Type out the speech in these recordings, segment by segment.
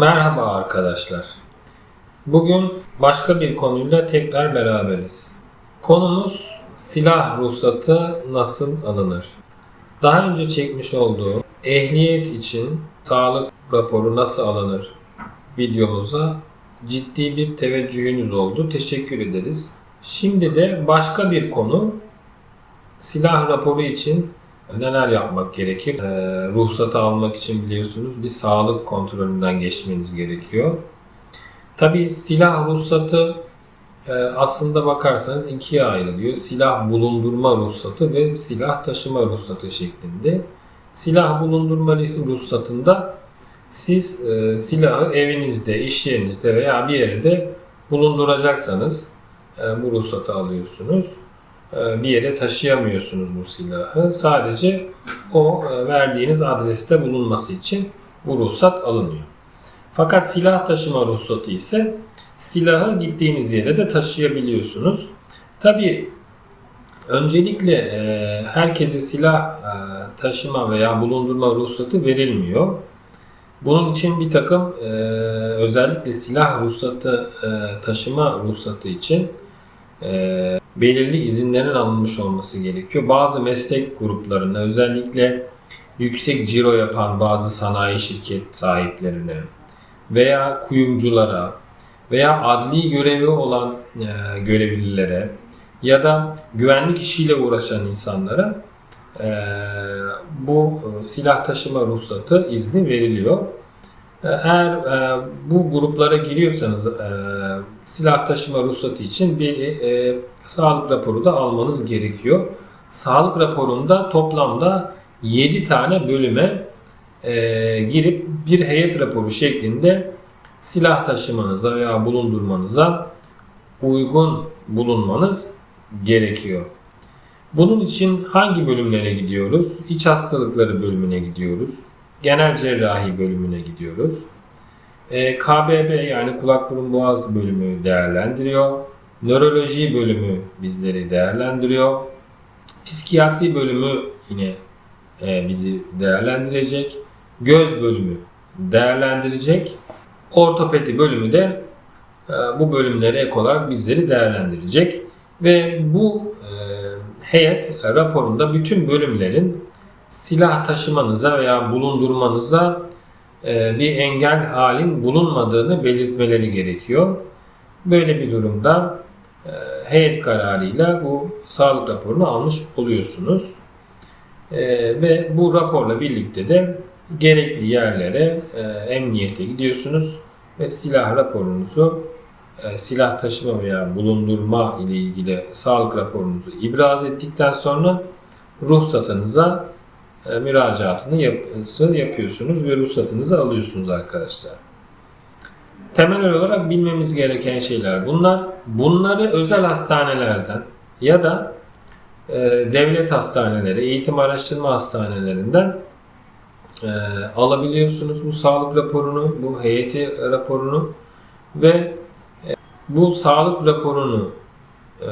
Merhaba arkadaşlar. Bugün başka bir konuyla tekrar beraberiz. Konumuz silah ruhsatı nasıl alınır? Daha önce çekmiş olduğum ehliyet için sağlık raporu nasıl alınır videomuza ciddi bir teveccühünüz oldu. Teşekkür ederiz. Şimdi de başka bir konu silah raporu için neler yapmak gerekir? Ee, ruhsatı almak için biliyorsunuz bir sağlık kontrolünden geçmeniz gerekiyor. Tabii silah ruhsatı e, aslında bakarsanız ikiye ayrılıyor. Silah bulundurma ruhsatı ve silah taşıma ruhsatı şeklinde. Silah bulundurma ruhsatında siz e, silahı evinizde, iş yerinizde veya bir yerde bulunduracaksanız e, bu ruhsatı alıyorsunuz. E, bir yere taşıyamıyorsunuz bu silahı. Sadece o e, verdiğiniz adreste bulunması için bu ruhsat alınıyor. Fakat silah taşıma ruhsatı ise silahı gittiğiniz yere de taşıyabiliyorsunuz. Tabii öncelikle e, herkese silah taşıma veya bulundurma ruhsatı verilmiyor. Bunun için bir takım özellikle silah ruhsatı taşıma ruhsatı için e, belirli izinlerin alınmış olması gerekiyor. Bazı meslek gruplarına özellikle yüksek ciro yapan bazı sanayi şirket sahiplerine veya kuyumculara veya adli görevi olan e, görevlilere ya da güvenlik işiyle uğraşan insanlara e, bu e, silah taşıma ruhsatı izni veriliyor. Eğer e, bu gruplara giriyorsanız e, silah taşıma ruhsatı için bir e, sağlık raporu da almanız gerekiyor. Sağlık raporunda toplamda 7 tane bölüme e, girip bir heyet raporu şeklinde silah taşımanıza veya bulundurmanıza uygun bulunmanız gerekiyor. Bunun için hangi bölümlere gidiyoruz? İç hastalıkları bölümüne gidiyoruz. Genel cerrahi bölümüne gidiyoruz. E, KBB yani kulak burun boğaz bölümü değerlendiriyor. Nöroloji bölümü bizleri değerlendiriyor. Psikiyatri bölümü yine e, bizi değerlendirecek. Göz bölümü değerlendirecek. Ortopedi bölümü de e, bu bölümlere ek olarak bizleri değerlendirecek. Ve bu heyet raporunda bütün bölümlerin silah taşımanıza veya bulundurmanıza e, bir engel halin bulunmadığını belirtmeleri gerekiyor. Böyle bir durumda e, heyet kararıyla bu sağlık raporunu almış oluyorsunuz. E, ve bu raporla birlikte de gerekli yerlere emniyete gidiyorsunuz ve silah raporunuzu silah taşıma veya bulundurma ile ilgili sağlık raporunuzu ibraz ettikten sonra ruhsatınıza e, müracaatını yap, yapıyorsunuz ve ruhsatınızı alıyorsunuz arkadaşlar. Temel olarak bilmemiz gereken şeyler bunlar. Bunları özel hastanelerden ya da e, devlet hastaneleri, eğitim araştırma hastanelerinden e, alabiliyorsunuz bu sağlık raporunu, bu heyeti raporunu ve e, bu sağlık raporunu e,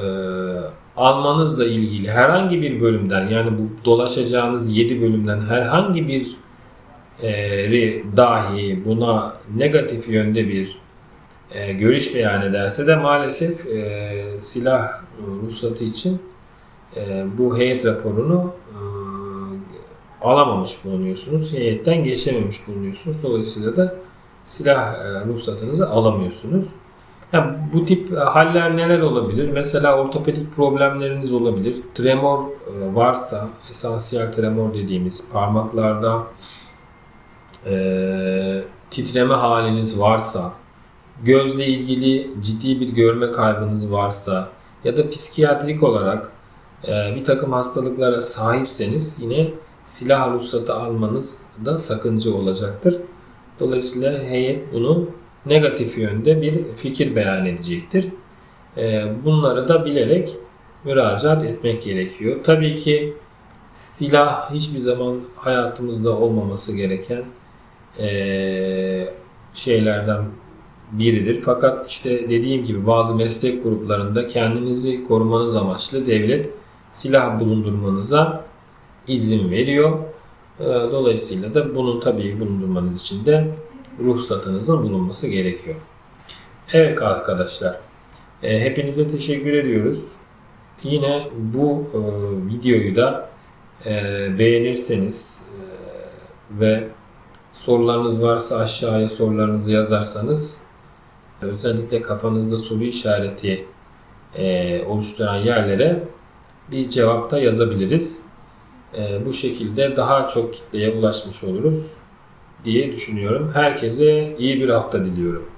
almanızla ilgili herhangi bir bölümden yani bu dolaşacağınız 7 bölümden herhangi bir e, dahi buna negatif yönde bir e, görüş beyan ederse de maalesef e, silah ruhsatı için e, bu heyet raporunu e, alamamış bulunuyorsunuz. Heyetten geçememiş bulunuyorsunuz. Dolayısıyla da silah e, ruhsatınızı alamıyorsunuz. Yani bu tip e, haller neler olabilir? Mesela ortopedik problemleriniz olabilir. Tremor e, varsa, esansiyel tremor dediğimiz parmaklarda e, titreme haliniz varsa, gözle ilgili ciddi bir görme kaybınız varsa ya da psikiyatrik olarak e, bir takım hastalıklara sahipseniz yine silah ruhsatı almanız da sakınca olacaktır. Dolayısıyla heyet bunu negatif yönde bir fikir beyan edecektir. Ee, bunları da bilerek müracaat etmek gerekiyor. Tabii ki silah hiçbir zaman hayatımızda olmaması gereken ee, şeylerden biridir. Fakat işte dediğim gibi bazı meslek gruplarında kendinizi korumanız amaçlı devlet silah bulundurmanıza izin veriyor. Ee, dolayısıyla da bunu tabii bulundurmanız için de ruhsatınızın bulunması gerekiyor. Evet arkadaşlar, e, hepinize teşekkür ediyoruz. Yine bu e, videoyu da e, beğenirseniz ve sorularınız varsa aşağıya sorularınızı yazarsanız özellikle kafanızda soru işareti oluşturan yerlere bir cevap da yazabiliriz. Bu şekilde daha çok kitleye ulaşmış oluruz diye düşünüyorum. Herkese iyi bir hafta diliyorum.